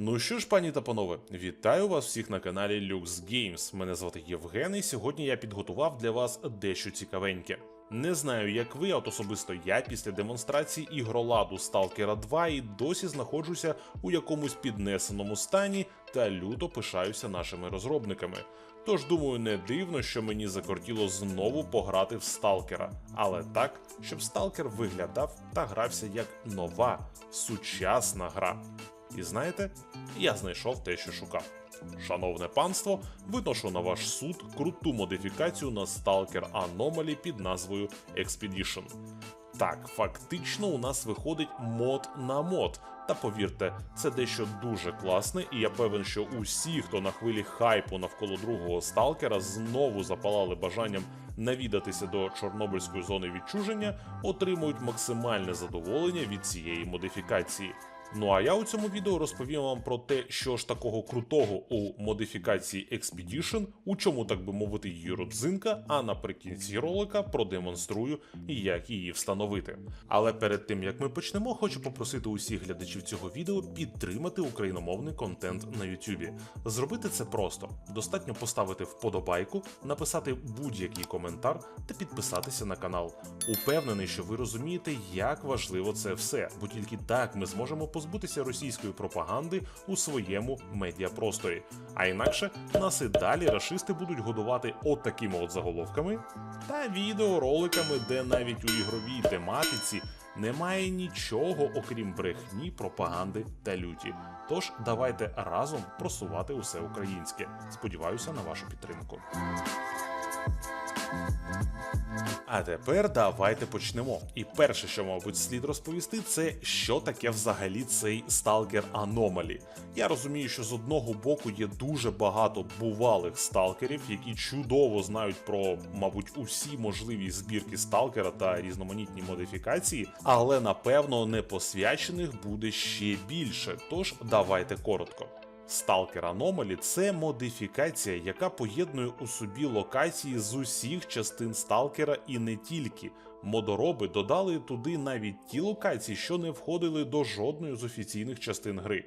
Ну що ж, пані та панове, вітаю вас всіх на каналі Lux Games. Мене звати Євген, і сьогодні я підготував для вас дещо цікавеньке. Не знаю, як ви, от особисто я після демонстрації ігроладу Stalker 2 і досі знаходжуся у якомусь піднесеному стані та люто пишаюся нашими розробниками. Тож думаю, не дивно, що мені закортіло знову пограти в сталкера, але так, щоб сталкер виглядав та грався як нова, сучасна гра. І знаєте, я знайшов те, що шукав. Шановне панство, виношу на ваш суд круту модифікацію на Stalker Anomaly під назвою Expedition. Так, фактично у нас виходить мод на мод. Та повірте, це дещо дуже класне, і я певен, що усі, хто на хвилі хайпу навколо другого сталкера, знову запалали бажанням навідатися до Чорнобильської зони відчуження, отримують максимальне задоволення від цієї модифікації. Ну а я у цьому відео розповім вам про те, що ж такого крутого у модифікації Expedition, у чому, так би мовити, її родзинка, а наприкінці ролика продемонструю, як її встановити. Але перед тим як ми почнемо, хочу попросити усіх глядачів цього відео підтримати україномовний контент на YouTube. Зробити це просто: достатньо поставити вподобайку, написати будь-який коментар та підписатися на канал. Упевнений, що ви розумієте, як важливо це все, бо тільки так ми зможемо позбутися російської пропаганди у своєму медіапросторі. А інакше нас і далі рашисти будуть годувати от такими от заголовками та відеороликами, де навіть у ігровій тематиці немає нічого, окрім брехні, пропаганди та люті. Тож давайте разом просувати усе українське. Сподіваюся на вашу підтримку. А тепер давайте почнемо. І перше, що, мабуть, слід розповісти, це що таке взагалі цей сталкер Anomaly. Я розумію, що з одного боку є дуже багато бувалих сталкерів, які чудово знають про, мабуть, усі можливі збірки сталкера та різноманітні модифікації, але напевно непосвячених буде ще більше. Тож давайте коротко. Stalker Anomaly – це модифікація, яка поєднує у собі локації з усіх частин сталкера і не тільки. Модороби додали туди навіть ті локації, що не входили до жодної з офіційних частин гри.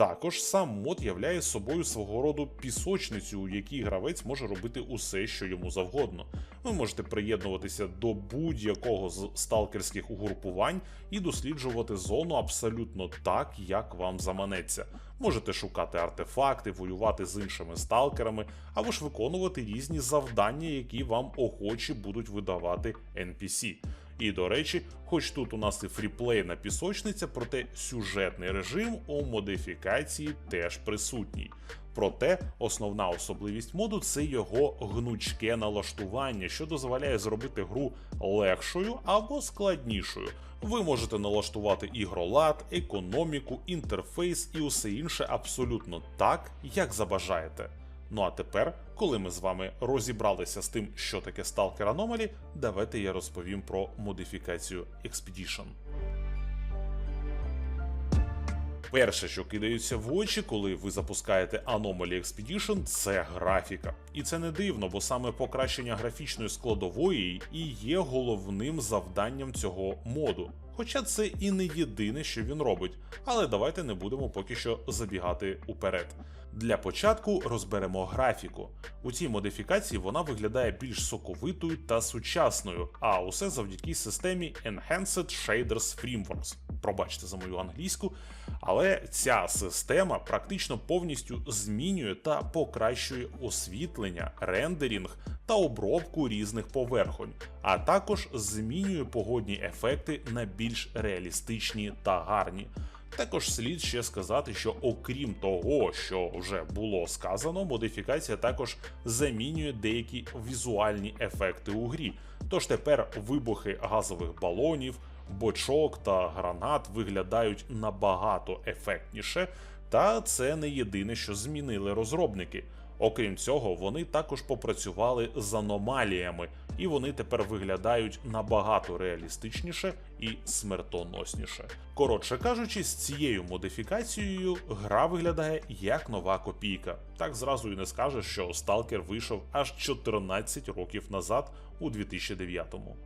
Також сам мод являє собою свого роду пісочницю, у якій гравець може робити усе, що йому завгодно. Ви можете приєднуватися до будь-якого з сталкерських угрупувань і досліджувати зону абсолютно так, як вам заманеться. Можете шукати артефакти, воювати з іншими сталкерами, або ж виконувати різні завдання, які вам охочі будуть видавати NPC. І до речі, хоч тут у нас і фріплейна пісочниця, проте сюжетний режим у модифікації теж присутній. Проте основна особливість моду це його гнучке налаштування, що дозволяє зробити гру легшою або складнішою. Ви можете налаштувати ігролад, економіку, інтерфейс і усе інше абсолютно так, як забажаєте. Ну а тепер, коли ми з вами розібралися з тим, що таке Stalker Anomaly, давайте я розповім про модифікацію Expedition. Перше, що кидається в очі, коли ви запускаєте Anomaly Expedition, це графіка. І це не дивно, бо саме покращення графічної складової і є головним завданням цього моду. Хоча це і не єдине, що він робить, але давайте не будемо поки що забігати уперед. Для початку розберемо графіку. У цій модифікації вона виглядає більш соковитою та сучасною, а усе завдяки системі Enhanced Shaders Frameworks. Пробачте за мою англійську, але ця система практично повністю змінює та покращує освітлення, рендерінг та обробку різних поверхонь, а також змінює погодні ефекти на більш реалістичні та гарні. Також слід ще сказати, що окрім того, що вже було сказано, модифікація також замінює деякі візуальні ефекти у грі. Тож тепер вибухи газових балонів, бочок та гранат виглядають набагато ефектніше, та це не єдине, що змінили розробники. Окрім цього, вони також попрацювали з аномаліями, і вони тепер виглядають набагато реалістичніше і смертоносніше. Коротше кажучи, з цією модифікацією гра виглядає як нова копійка. Так зразу і не скажеш, що Stalker вийшов аж 14 років назад у 2009-му.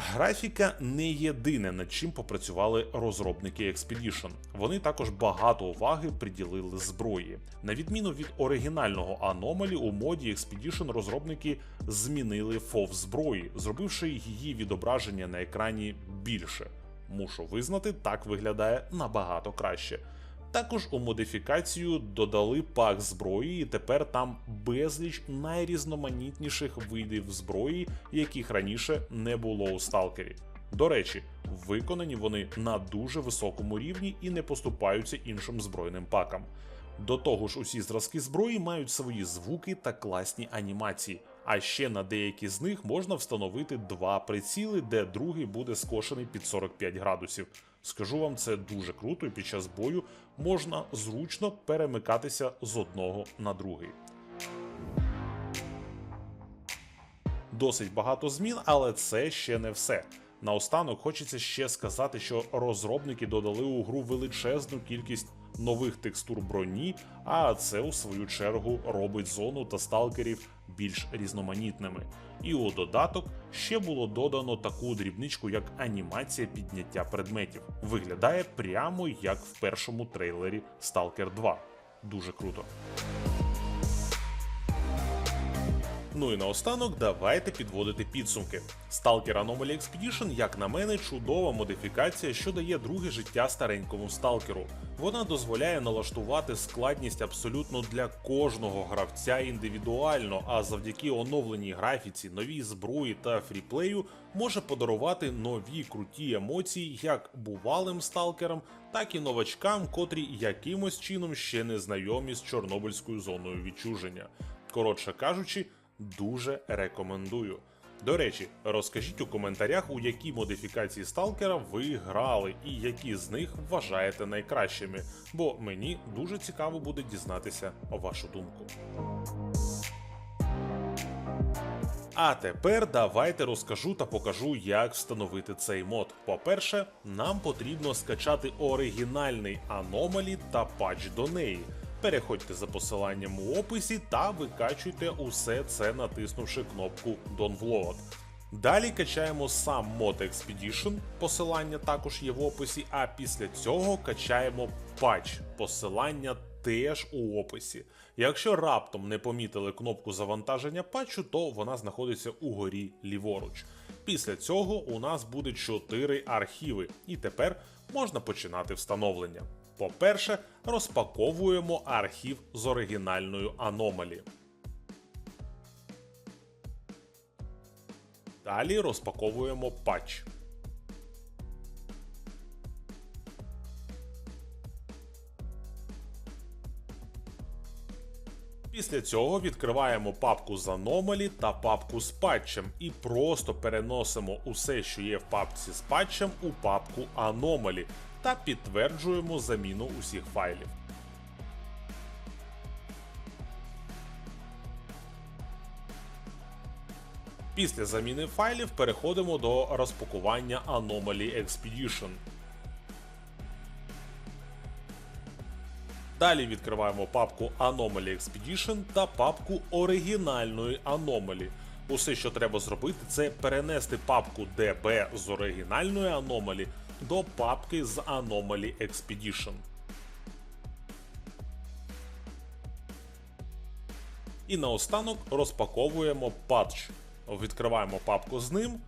Графіка не єдине, над чим попрацювали розробники Expedition. Вони також багато уваги приділили зброї. На відміну від оригінального Anomaly, у моді Expedition розробники змінили фов зброї, зробивши її відображення на екрані більше. Мушу визнати, так виглядає набагато краще. Також у модифікацію додали пак зброї, і тепер там безліч найрізноманітніших видів зброї, яких раніше не було у сталкері. До речі, виконані вони на дуже високому рівні і не поступаються іншим збройним пакам. До того ж, усі зразки зброї мають свої звуки та класні анімації. А ще на деякі з них можна встановити два приціли, де другий буде скошений під 45 градусів. Скажу вам, це дуже круто, і під час бою можна зручно перемикатися з одного на другий. Досить багато змін, але це ще не все. Наостанок хочеться ще сказати, що розробники додали у гру величезну кількість нових текстур броні, а це у свою чергу робить зону та сталкерів більш різноманітними. І у додаток ще було додано таку дрібничку, як анімація підняття предметів. Виглядає прямо як в першому трейлері Stalker 2. Дуже круто. Ну і наостанок давайте підводити підсумки. Stalker Anomaly Expedition, як на мене, чудова модифікація, що дає друге життя старенькому сталкеру. Вона дозволяє налаштувати складність абсолютно для кожного гравця індивідуально, а завдяки оновленій графіці, новій зброї та фріплею може подарувати нові круті емоції як бувалим сталкерам, так і новачкам, котрі якимось чином ще не знайомі з Чорнобильською зоною відчуження. Коротше кажучи, дуже рекомендую. До речі, розкажіть у коментарях, у які модифікації сталкера ви грали і які з них вважаєте найкращими, бо мені дуже цікаво буде дізнатися вашу думку. А тепер давайте розкажу та покажу, як встановити цей мод. По-перше, нам потрібно скачати оригінальний Anomaly та патч до неї. Переходьте за посиланням у описі та викачуйте усе це, натиснувши кнопку Download. Далі качаємо сам мод Expedition, посилання також є в описі, а після цього качаємо патч, посилання теж у описі. Якщо раптом не помітили кнопку завантаження патчу, то вона знаходиться угорі ліворуч. Після цього у нас буде 4 архіви, і тепер можна починати встановлення. По-перше, розпаковуємо архів з оригінальною аномалі. Далі розпаковуємо патч. Після цього відкриваємо папку з Anomaly та папку з патчем і просто переносимо усе, що є в папці з патчем, у папку Anomaly та підтверджуємо заміну усіх файлів. Після заміни файлів переходимо до розпакування Anomaly Expedition. Далі відкриваємо папку Anomaly Expedition та папку оригінальної Anomaly. Усе, що треба зробити, це перенести папку DB з оригінальної Anomaly до папки з Anomaly Expedition. І наостанок розпаковуємо патч. Відкриваємо папку з ним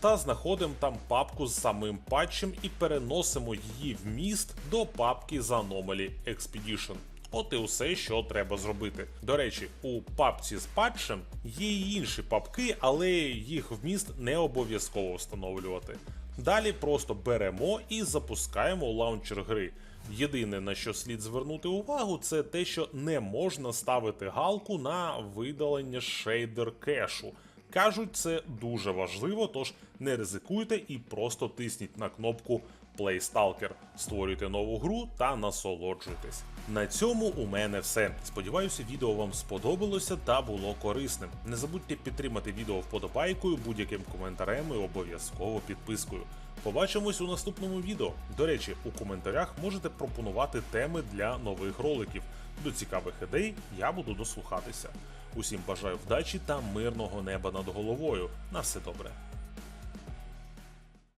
та знаходимо там папку з самим патчем і переносимо її вміст до папки з Anomaly Expedition. От і усе, що треба зробити. До речі, у папці з патчем є й інші папки, але їх вміст не обов'язково встановлювати. Далі просто беремо і запускаємо лаунчер гри. Єдине на що слід звернути увагу, це те, що не можна ставити галку на видалення шейдер кешу. Кажуть, це дуже важливо, тож не ризикуйте і просто тисніть на кнопку Play Stalker, створюйте нову гру та насолоджуйтесь. На цьому у мене все. Сподіваюся, відео вам сподобалося та було корисним. Не забудьте підтримати відео вподобайкою, будь-яким коментарем і обов'язково підпискою. Побачимось у наступному відео. До речі, у коментарях можете пропонувати теми для нових роликів. До цікавих ідей я буду дослухатися. Усім бажаю вдачі та мирного неба над головою. На все добре.